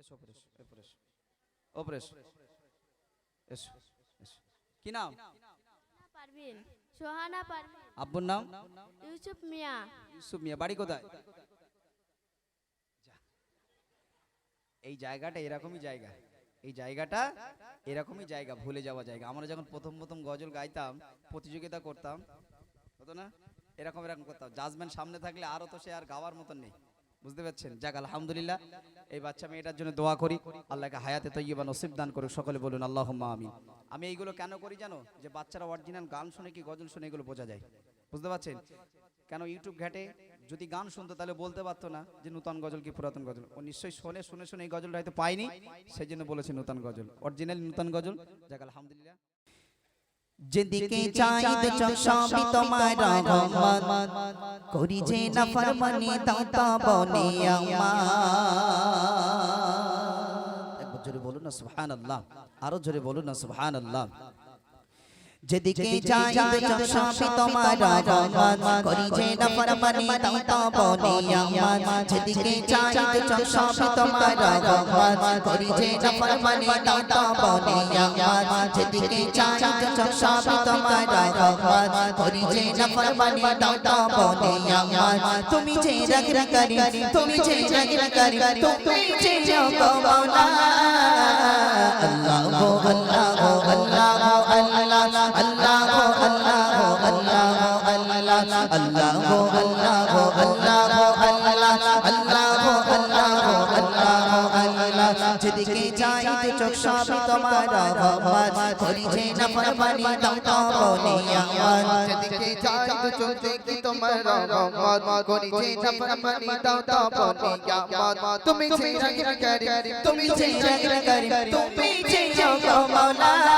এসো ওপরে এসো, ওপরে এসো। ওপরে এসো। এসো, এসো। কি নাম পারভিন সোহানা পারভিন আব্বুর নাম ইউসুফ মিয়া ইউসুফ মিয়া বাড়ি কোথায়। এই জায়গাটা এরকমই জায়গা। এই জায়গাটা এরকমই জায়গা ভুলে যাওয়া জায়গা। আমরা যখন প্রথম প্রথম গজল গাইতাম প্রতিযোগিতা করতাম হতো না? এরকম এরকম করতাম। জাজমেন্ট সামনে থাকলে আরও তো সে আর গাওয়ার মতন নেই। বুঝতে পারছেন? যাক, আলহামদুলিল্লাহ। এই বাচ্চা মেয়েটার জন্য দোয়া করি। আল্লাহকে হায়াতে তৈবা নসিব দান করুক, সকলে বলুন আল্লাহ আমিন। আমি এইগুলো কেন করি জানো? যে বাচ্চারা অরিজিনাল গান শুনে কি গজল শুনে এগুলো বোঝা যায়। বুঝতে পারছেন? কেন ইউটিউব ঘাটে যদি গান শুনতো তাহলে বলতে পারতো না যে নূতন গজল কি পুরাতন গজল। ও নিশ্চয়ই শোনে, শুনে শুনে এই গজলটা হয়তো পায়নি সেই জন্য বলেছে নূতন গজল। অরিজিনাল নূতন গজল। যাক, আলহামদুলিল্লাহ। যেদিকে চাই তো চোখ সবই তোমার রহমত করি যে না ফরমানি দাও তা বনে আমার একবার জোরে বলুন না সুবহানাল্লাহ আরও জোরে বলুন না সুবহানাল্লাহ যেদিকে যাই দুজন সবই তোমার আগমন করিছে নফরমানি তাইত বনি আমার যেদিকে যাই দুজন সবই তোমার আগমন করিছে নফরমানি তাইত বনি আমার যেদিকে যাই দুজন সবই তোমার আগমন করিছে নফরমানি তাইত বনি আমার তুমি যে রাগির করি তুমি যে রাগির করি তুমি যে জগো মাওলানা আল্লাহ আল্লাহ আল্লাহ আল্লাহ আল্লাহ যেদিকে যাই তো চোখ সব তোমার ভগবান করিছে না পরপানি দাও তবনি আমার যেদিকে যাই তো চোখ দেখি তোমার ভগবান করিছে না পরপানি দাও তবনি আমার তুমি যে জাগির করি তুমি যে জাগির করি তুমি যে জাগো মাওলানা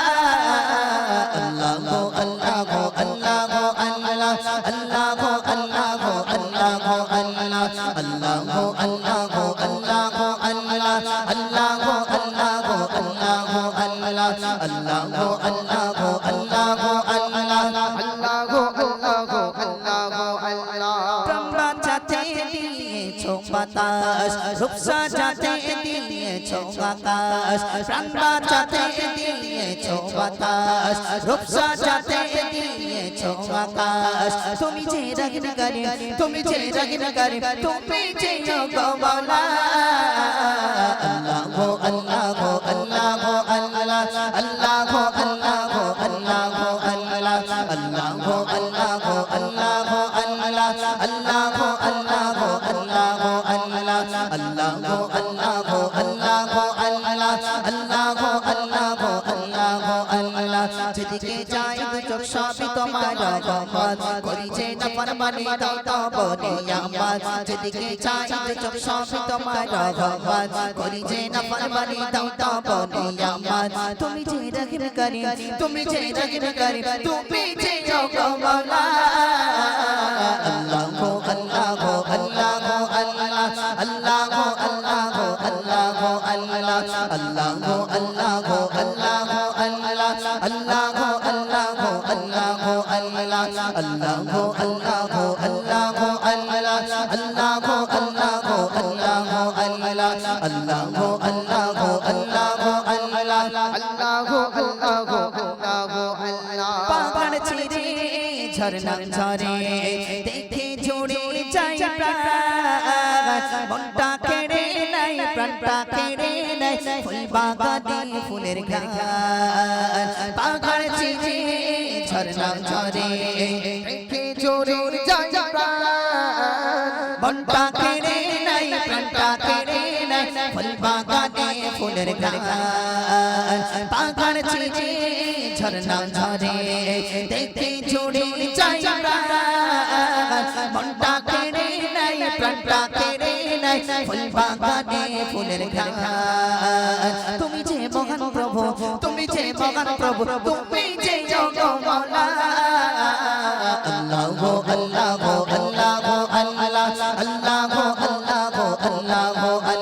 اللہ ہو اللہ ہو اللہ ہو اللہ اللہ ہو اللہ ہو اللہ ہو اللہ اللہ ہو اللہ ہو اللہ ہو اللہ برہما چاہتے دیے چھو بتاش رخصا چاہتے دیے چھو بتاش برہما چاہتے دیے چھو بتاش رخصا چاہتے দিয়েছ আকাশ তুমি যে রাগিন করে তুমি যে রাগিন করে তুমি যে গো আল্লাহ আল্লাহ আল্লাহ আল্লাহ আল্লাহ আল্লাহ আল্লাহ আল্লাহ আল্লাহ আল্লাহ আল্লাহ আল্লাহ আল্লাহ না ফরমানি দাও তো বলে আমার যেদিকে দু চোখ সবই তোমার রহমত। করি যে না ফরমানি দাও তো বলে আমার তুমি যে রাগির করি তুমি যে রাগির করি তুমি যে গো মাওলা আল্লাহ আল্লাহ আল্লাহ আল্লাহ আল্লাহ আল্লাহ আল্লাহ আল্লাহ আল্লাহ গো আল্লাহ ঝরনা ঝরে দেখে জুড়ে যাই মনটা কেড়ে নাই প্রাণটা কেড়ে নাই ফুল বাগানে ফুলের গান পাহাড় ছিঁড়ে ঝরনা ঝরে। ফুলের গান। পাহাড় ছিঁড়ে ঝরনা ঝরে দেখে জুড়ে যাই মনটা কেড়ে নাই প্রাণটা কেড়ে নাই ফুল বাগানে ফুলের গান। তুমি যে মহান প্রভু তুমি যে মহান প্রভু তুমি যে যোগ মাওলা আল্লাহ গো আল্লাহ গো আল্লাহ। আল্লাহ আল্লাহ গো আল্লাহ গো আল্লাহ।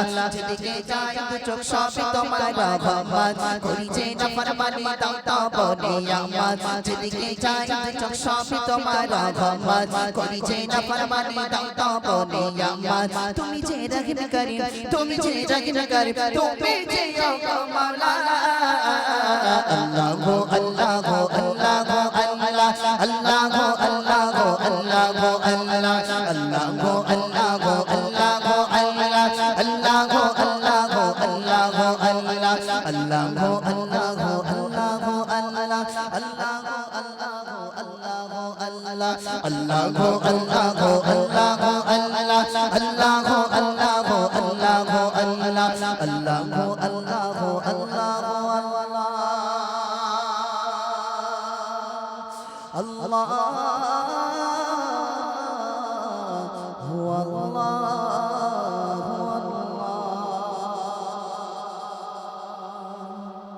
আল্লাহ যেদিকে যাই দু চোখ সবই তোমার রহমত করি যে না ফরমানি দাও বলে আমার। যেদিকে যাই দু চোখ সবই তোমার রহমত করি যে না ফরমানি দাও বলে আমার। তুমি যে রহিম করিম তুমি যে রহিম করিম তুমি যে মাওলা আল্লাহ আল্লাহ Allah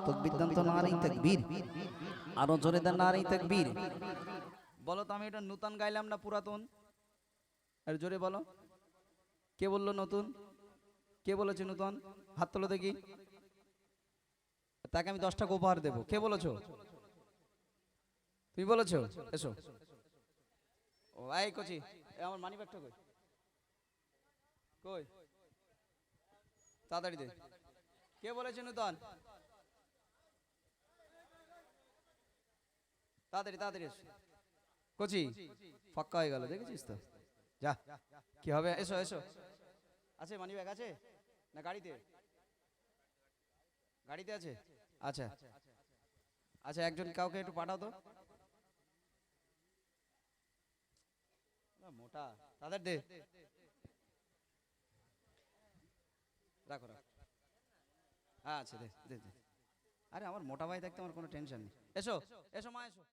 নারী তকবীর। নারী তকবীর। বলো তো আমি এটা গাইলাম না পুরাতন? আর জোরে বলো। কে বলল নতুন? কে বলেছে নতুন? হাত তোলো দেখি। তাকে আমি দশটা উপহার দেবো। কে বলেছ? তুমি বলেছ? এসো। আই কচি আমার মানি ব্যাগটা কই? কই? তাড়াতাড়ি দে। কে বলেছে নূতন? তাড়াতাড়ি তাড়াতাড়ি এসো। কচি ফাক্কা হয়ে গেল, দেখেছিস তো? যা, কি হবে? এসো এসো। আছে মানি ব্যাগ আছে? না গাড়িতে? গাড়িতে আছে? আচ্ছা। আচ্ছা একজন কাউকে একটু পাঠাও তো। মোটা। তাদের দে। রাখো রাখো। আচ্ছা দে দে আরে, আমার মোটা ভাই থাকতে আমার কোনো টেনশন নেই। এসো এসো, মা, এসো।